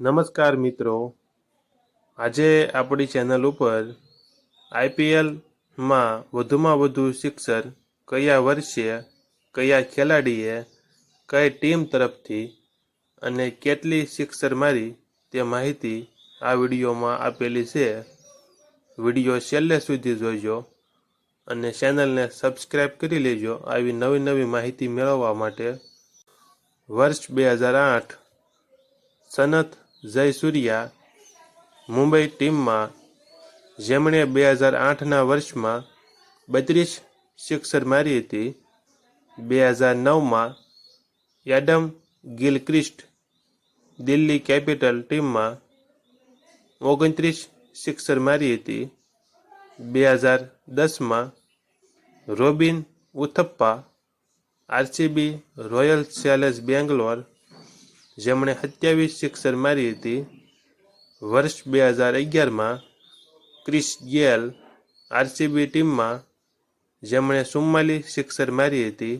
નમસ્કાર મિત્રો. આજે આપણી ચેનલ ઉપર આઈપીએલમાં વધુમાં વધુ સિક્સર કયા વર્ષે, કયા ખેલાડીએ, કઈ ટીમ તરફથી અને કેટલી સિક્સર મારી તે માહિતી આ વિડીયોમાં આપેલી છે. વીડિયો છેલ્લે સુધી જોજો અને ચેનલને સબસ્ક્રાઈબ કરી લેજો આવી નવી નવી માહિતી મેળવવા માટે. વર્ષ બે હજાર આઠ, સનત જયસૂર્યા મુંબઈ ટીમમાં જેમણે બે હજાર આઠના વર્ષમાં બત્રીસ સિક્સર મારી હતી, બે હજાર નવમાં એડમ ગિલક્રિસ્ટ દિલ્હી કેપિટલ ટીમમાં ઓગણત્રીસ સિક્સર મારી હતી, બે હજાર દસમાં Robin Uthappa, RCB Royal Challenge Bangalore જેમણે સત્યાવીસ સિક્સર મારી હતી, વર્ષ બે હજાર અગિયારમાં ક્રિસ ગેલ આરસીબી ટીમમાં જેમણે ચુમ્માલીસ સિક્સર મારી હતી,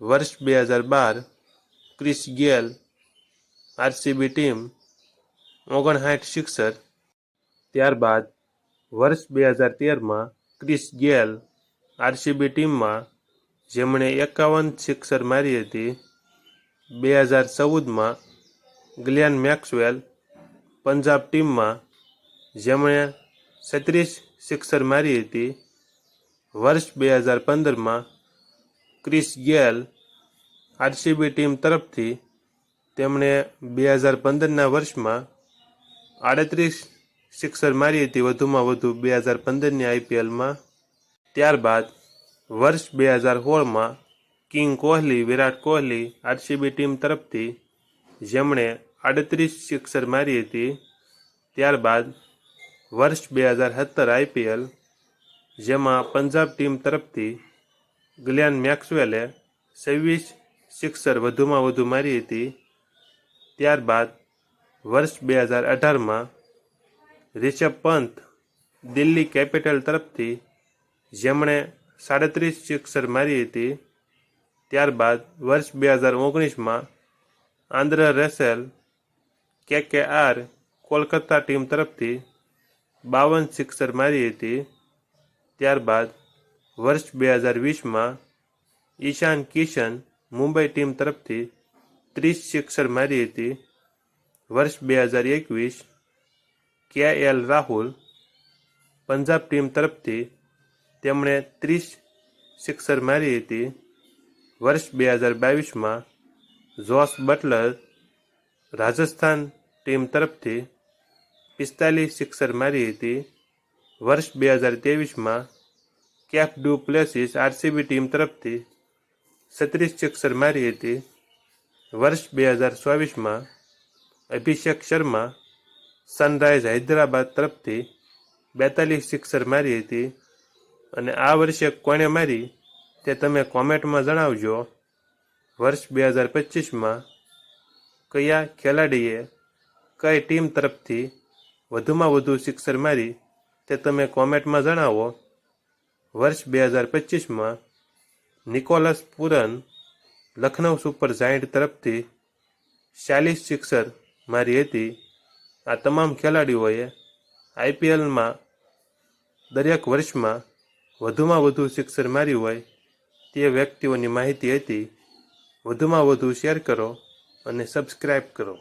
વર્ષ બે હજાર બાર ક્રિસ ગેલ આરસીબી ટીમ ઓગણસાઠ સિક્સર. ત્યારબાદ વર્ષ બે હજાર તેરમાં ક્રિસ ગેલ આરસીબી ટીમમાં જેમણે એકાવન સિક્સર મારી હતી બે હજાર ચૌદમાં ગ્લેન મેક્સવેલ પંજાબ ટીમમાં જેમણે છત્રીસ સિક્સર મારી હતી. વર્ષ બે હજાર પંદરમાં ક્રિસ ગેલ આરસીબી ટીમ તરફથી તેમણે બે હજાર પંદરના વર્ષમાં આડત્રીસ સિક્સર મારી હતી, વધુમાં વધુ બે હજાર પંદરની આઈપીએલમાં. ત્યારબાદ વર્ષ બે હજાર સોળમાં king Kohli, Virat Kohli, RCB team તરફથી જેમણે આડત્રીસ સિક્સર મારી હતી, ત્યારબાદ વર્ષ બે હજાર સત્તર આઈપીએલ જેમાં પંજાબ ટીમ તરફથી ગ્લેન મેક્સવેલે છવ્વીસ સિક્સર વધુમાં વધુ મારી હતી, ત્યારબાદ વર્ષ બે હજાર અઢારમાં રિષભ પંત દિલ્હી કેપિટલ તરફથી જેમણે સાડત્રીસ સિક્સર મારી હતી ત્યારબાદ વર્ષ બે હજાર ઓગણીસમાં Andre Russell KKR Kolkata team તરફથી બાવન સિક્સર મારી હતી. ત્યારબાદ વર્ષ બે હજાર વીસમાં ઈશાન કિશન મુંબઈ ટીમ તરફથી ત્રીસ સિક્સર મારી હતી. વર્ષ બે હજાર એકવીસ કે એલ રાહુલ પંજાબ ટીમ તરફથી તેમણે ત્રીસ સિક્સર મારી હતી. વર્ષ બે હજાર બાવીસમાં જોસ બટલર રાજસ્થાન ટીમ તરફથી પિસ્તાલીસ સિક્સર મારી હતી. વર્ષ બે હજાર ત્રેવીસમાં Faf du Plessis RCB team તરફથી છત્રીસ સિક્સર મારી હતી. વર્ષ બે હજાર ચોવીસમાં અભિષેક શર્મા સનરાઇઝ હૈદરાબાદ તરફથી બેતાલીસ સિક્સર મારી હતી. અને આ વર્ષે કોણે મારી તે તમે કોમેન્ટમાં જણાવજો. વર્ષ બે હજાર પચીસમાં કયા ખેલાડીએ કઈ ટીમ તરફથી વધુમાં વધુ સિક્સર મારી તે તમે કોમેન્ટમાં જણાવો. વર્ષ બે હજાર પચીસમાં Nicholas Pooran Lucknow super giant તરફથી ચાલીસ સિક્સર મારી હતી. આ તમામ ખેલાડીઓએ આઈપીએલમાં દરેક વર્ષમાં વધુમાં વધુ સિક્સર મારી હોય તે વ્યક્તિઓની માહિતી હતી. વધુમાં વધુ શેર કરો અને સબસ્ક્રાઈબ કરો.